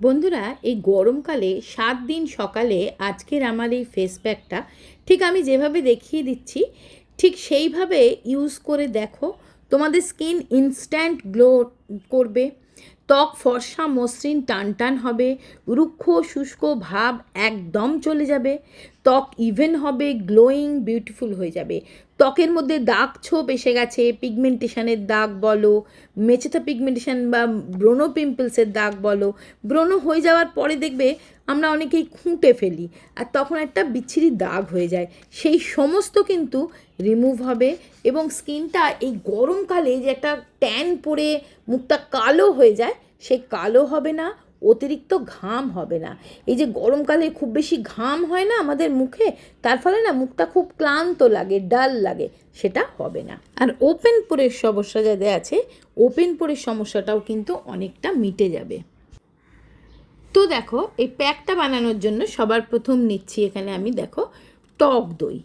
বন্ধুরা, এই গরমকালে সাত দিন সকালে আজকের আমার এই ফেস প্যাকটা ঠিক আমি যেভাবে দেখিয়ে দিচ্ছি, ঠিক সেইভাবে ইউজ করে দেখো, তোমাদের স্কিন ইনস্ট্যান্ট গ্লো করবে, ত্বক, ফর্সা, মসৃণ টান টান হবে, রুক্ষ, শুষ্ক ভাব একদম চলে যাবে। ত্বক ইভেন হবে গ্লোয়িং বিউটিফুল হয়ে যাবে। ত্বকের মধ্যে দাগ ছোপ এসে গেছে পিগমেন্টেশনের দাগ বলো, মেচেথা পিগমেন্টেশন বা ব্রণ পিম্পলসের দাগ বলো। ব্রণ হয়ে যাওয়ার পরে দেখবে আমরা অনেকেই খুঁটে ফেলি আর তখন একটা বিচ্ছিরি দাগ হয়ে যায়। সেই সমস্ত কিন্তু রিমুভ হবে এবং স্কিনটা এই গরমকালে যে একটা ট্যান পরে মুখটা কালো হয়ে যায় সেই কালো হবে না অতিরিক্ত ঘাম হবে না। এই যে গরমকালে খুব বেশি ঘাম হয় না আমাদের মুখে, তার ফলে না মুখটা খুব ক্লান্ত লাগে, ডাল লাগে, সেটা হবে না। আর ওপেন পোরের সমস্যা যাদের আছে, ওপেন পোরের সমস্যাটাও কিন্তু অনেকটা মিটে যাবে। তো দেখো, এই প্যাকটা বানানোর জন্য সবার প্রথম নিচ্ছি এখানে আমি দেখো টক দই।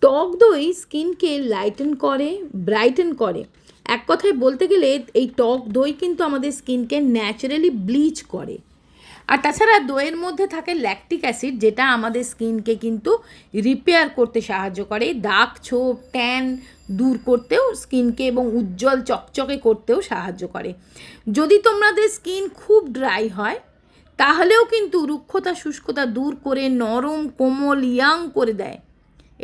টক দই স্কিনকে লাইটেন করে, ব্রাইটেন করে। এক কথায় বলতে গেলে এই টক দই কিন্তু আমাদের স্কিনকে ন্যাচারালি ব্লিচ করে। আর তাছাড়া দইয়ের মধ্যে থাকে ল্যাকটিক অ্যাসিড, যেটা আমাদের স্কিনকে কিন্তু রিপেয়ার করতে সাহায্য করে। দাগ, ছোপ, ট্যান দূর করতেও স্কিনকে এবং উজ্জ্বল চকচকে করতেও সাহায্য করে। যদি তোমাদের স্কিন খুব ড্রাই হয়, তাহলেও কিন্তু রুক্ষতা শুষ্কতা দূর করে নরম, কোমল, ইয়াং করে দেয়।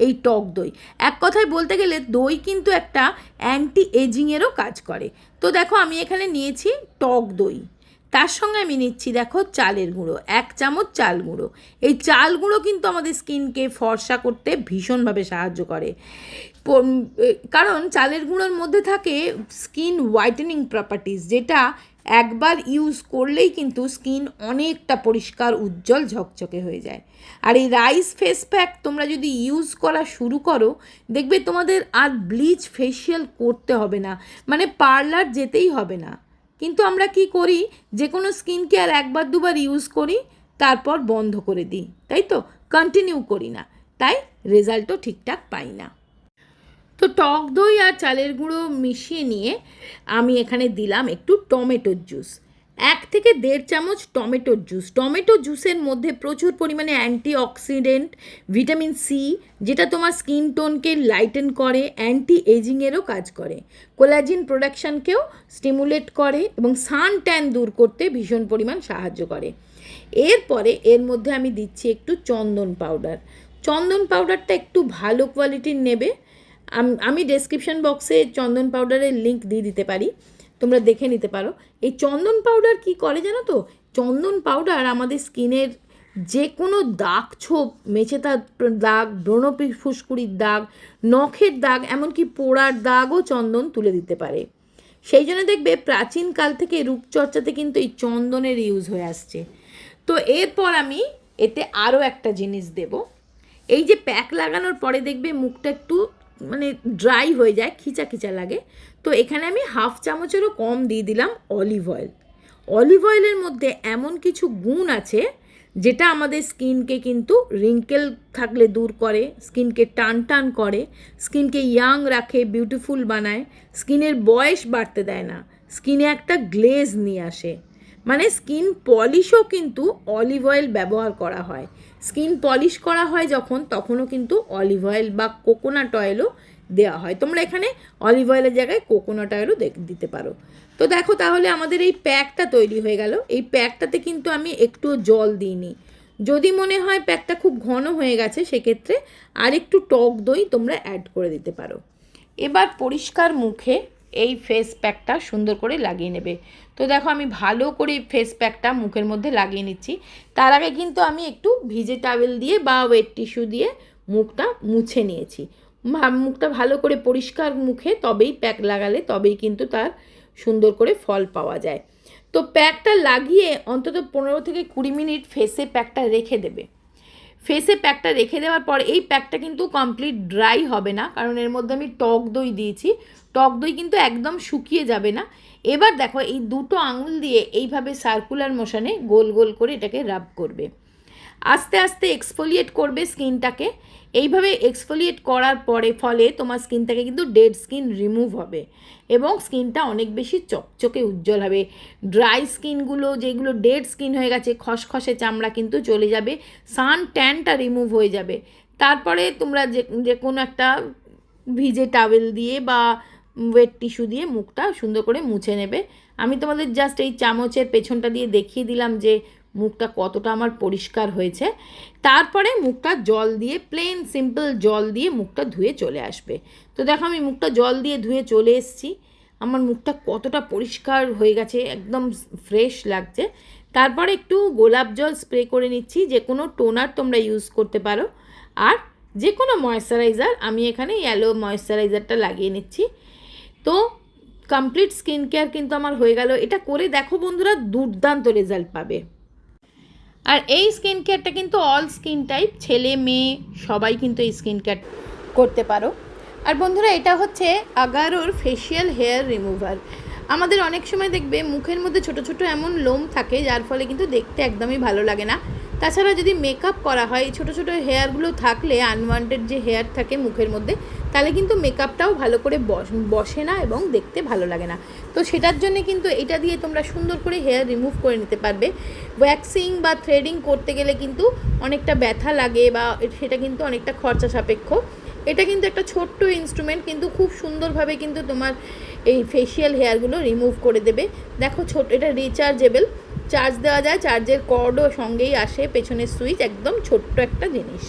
এই টক দই। এক কথায় বলতে গেলে দই কিন্তু একটা অ্যান্টি এজিংয়েরও কাজ করে। তো দেখো আমি এখানে নিয়েছি টক দই। তার সঙ্গে আমি নিচ্ছি দেখো চালের গুঁড়ো, এক চামচ চাল গুঁড়ো। এই চাল গুঁড়ো কিন্তু আমাদের স্কিনকে ফর্সা করতে ভীষণভাবে সাহায্য করে। কারণ চালের গুঁড়োর মধ্যে থাকে স্কিন হোয়াইটেনিং প্রপার্টিস যেটা একবার ইউজ করলেই কিন্তু স্কিন অনেকটা পরিষ্কার, উজ্জ্বল, ঝকঝকে হয়ে যায়। আর এই রাইস ফেস প্যাক তোমরা যদি ইউজ করা শুরু করো, দেখবে তোমাদের আর ব্লিচ ফেসিয়াল করতে হবে না। মানে পার্লার যেতেই হবে না। কিন্তু আমরা কি করি? যে কোনো স্কিন কেয়ার একবার দুবার ইউজ করি, তারপর বন্ধ করে দিই। তাই তো? কন্টিনিউ করি না। তাই রেজাল্টও ঠিকঠাক পাই না। তো টক দই আর চালের গুঁড়ো মিশিয়ে নিয়ে আমি এখানে দিলাম একটু টমেটোর জুস। এক থেকে দেড় চামচ টমেটোর জুস। টমেটো জুসের মধ্যে প্রচুর পরিমাণে অ্যান্টি অক্সিডেন্ট ভিটামিন সি, যেটা তোমার স্কিন টোনকে লাইটেন করে অ্যান্টি এজিংয়েরও কাজ করে। কোলাজিন প্রোডাকশানকেও স্টিমুলেট করে এবং সান ট্যান দূর করতে ভীষণ পরিমাণ সাহায্য করে। এরপরে এর মধ্যে আমি দিচ্ছি একটু চন্দন পাউডার। চন্দন পাউডারটা একটু ভালো কোয়ালিটির নেবে। আম- ডেসক্রিপশন বক্সে চন্দন পাউডারের লিঙ্ক দিয়ে দিতে পারি। তোমরা দেখে নিতে পারো। এই চন্দন পাউডার কি করে জানো তো? চন্দন পাউডার আমাদের স্কিনের যে কোনো দাগ ছোপ মেচেতা দাগ ব্রণপি ফুসকুড়ির দাগ, নখের দাগ, এমনকি পোড়ার দাগও চন্দন তুলে দিতে পারে। সেই জন্য দেখবে প্রাচীনকাল থেকে রূপচর্চাতে কিন্তু এই চন্দনের ইউজ হয়ে আসছে। তো এরপর আমি এতে আরও একটা জিনিস দেব। এই যে প্যাক লাগানোর পরে দেখবে মুখটা একটু মানে ড্রাই হয়ে যায়, খিচা খিচা লাগে। তো এখানে আমি হাফ চামচেরও কম দিয়ে দিলাম অলিভ অয়েল অলিভ অয়েলের মধ্যে এমন কিছু গুণ আছে, যেটা আমাদের স্কিনকে কিন্তু রিঙ্কেল থাকলে দূর করে স্কিনকে টান টান করে স্কিনকে ইয়াং রাখে বিউটিফুল বানায় স্কিনের বয়স বাড়তে দেয় না। স্কিনে একটা গ্লেজ নিয়ে আসে। মানে স্কিন পলিশও কিন্তু অলিভ অয়েল ব্যবহার করা হয়। স্কিন পলিশ করা হয় যখন, তখনও কিন্তু অলিভ অয়েল বা কোকোনাট অয়েলও দেওয়া হয়। তোমরা এখানে অলিভ অয়েলের জায়গায় কোকোনাট অয়েলও দিতে পারো। তো দেখো তাহলে আমাদের এই প্যাকটা তৈরি হয়ে গেল। এই প্যাকটাতে কিন্তু আমি একটুও জল দিইনি। যদি মনে হয় প্যাকটা খুব ঘন হয়ে গেছে, সেক্ষেত্রে আর একটু টক দই তোমরা অ্যাড করে দিতে পারো। এবার পরিষ্কার মুখে এই ফেস প্যাকটা সুন্দর করে লাগিয়ে নেবে। তো দেখো আমি ভালো করে ফেস প্যাকটা মুখের মধ্যে লাগিয়ে নিচ্ছি। তার আগে কিন্তু আমি একটু ভিজে টাওয়েল দিয়ে বা ওয়েট টিস্যু দিয়ে মুখটা মুছে নিয়েছি। মুখটা ভালো করে পরিষ্কার মুখে তবেই প্যাক লাগালে তবেই কিন্তু তার সুন্দর করে ফল পাওয়া যায়। তো প্যাকটা লাগিয়ে অন্তত পনেরো থেকে কুড়ি মিনিট ফেসে প্যাকটা রেখে দেবে। ফেসে প্যাকটা রেখে দেওয়ার পর এই প্যাকটা কিন্তু কমপ্লিট ড্রাই হবে না, কারণ এর মধ্যে আমি টক দই দিয়েছি। টক দই কিন্তু একদম শুকিয়ে যাবে না। এবার দেখো এই দুটো আঙুল দিয়ে এইভাবে সার্কুলার মোশনে গোল গোল করে এটাকে রাব করবে। আস্তে আস্তে এক্সফোলিয়েট করবে স্কিনটাকে। এইভাবে এক্সফোলিয়েট করার পরে, ফলে তোমার স্কিন থেকে কিন্তু ডেড স্কিন রিমুভ হবে এবং স্কিনটা অনেক বেশি চকচকে উজ্জ্বল হবে। ড্রাই স্কিনগুলো যেগুলো ডেড স্কিন হয়ে গেছে, খসখসে চামড়া কিন্তু চলে যাবে সান ট্যানটা রিমুভ হয়ে যাবে। তারপরে তোমরা যে যে কোনো একটা ভিজে টাওয়েল দিয়ে বা ওয়েট টিস্যু দিয়ে মুখটা সুন্দর করে মুছে নেবে। আমি তোমাদের জাস্ট এই চামচের পেছনটা দিয়ে দেখিয়ে দিলাম যে মুখটা কতটা আমার পরিষ্কার হয়েছে, তারপরে মুখটা জল দিয়ে প্লেন সিম্পল জল দিয়ে মুখটা ধুয়ে চলে আসবে। তো দেখো আমি মুখটা জল দিয়ে ধুয়ে চলে এসেছি, আমার মুখটা কতটা পরিষ্কার হয়ে গেছে, একদম ফ্রেশ লাগছে। তারপরে একটু গোলাপ জল স্প্রে করে নিচ্ছি, যে কোনো টোনার তোমরা ইউজ করতে পারো। আর যে কোনো ময়শ্চারাইজার আমি এখানে ইয়েলো ময়শ্চারাইজারটা লাগিয়ে নিচ্ছি। তো কমপ্লিট স্কিন কেয়ার কিন্তু আমার হয়ে গেল। এটা করে দেখো বন্ধুরা, দুর্দান্ত রেজাল্ট পাবে। আর এই স্কিন কেয়ারটা কিন্তু অল স্কিন টাইপ ছেলে, মেয়ে, সবাই কিন্তু এই স্কিন কেয়ার করতে পারো। আর বন্ধুরা, এটা হচ্ছে আগারোর ফেশিয়াল হেয়ার রিমুভার আমাদের অনেক সময় দেখবে মুখের মধ্যে ছোট ছোট এমন লোম থাকে, যার ফলে কিন্তু দেখতে একদমই ভালো লাগে না। তাছাড়া যদি মেকআপ করা হয় ছোটো ছোটো হেয়ারগুলো থাকলে আনওয়ান্টেড যে হেয়ার থাকে মুখের মধ্যে, তাহলে কিন্তু মেকআপটাও ভালো করে বস- বসে না এবং দেখতে ভালো লাগে না। তো সেটার জন্য কিন্তু এটা দিয়ে তোমরা সুন্দর করে হেয়ার রিমুভ করে নিতে পারবে। ওয়্যাক্সিং বা থ্রেডিং করতে গেলে কিন্তু অনেকটা ব্যথা লাগে বা সেটা কিন্তু অনেকটা খরচা সাপেক্ষ। এটা কিন্তু একটা ছোট্ট ইনস্ট্রুমেন্ট কিন্তু খুব সুন্দরভাবে কিন্তু তোমার এই ফেশিয়াল হেয়ারগুলো রিমুভ করে দেবে। দেখো ছোট, এটা রিচার্জেবল চার্জ দেওয়া যায় চার্জের কর্ডও সঙ্গেই আসে, পেছনের সুইচ একদম ছোট্ট একটা জিনিস।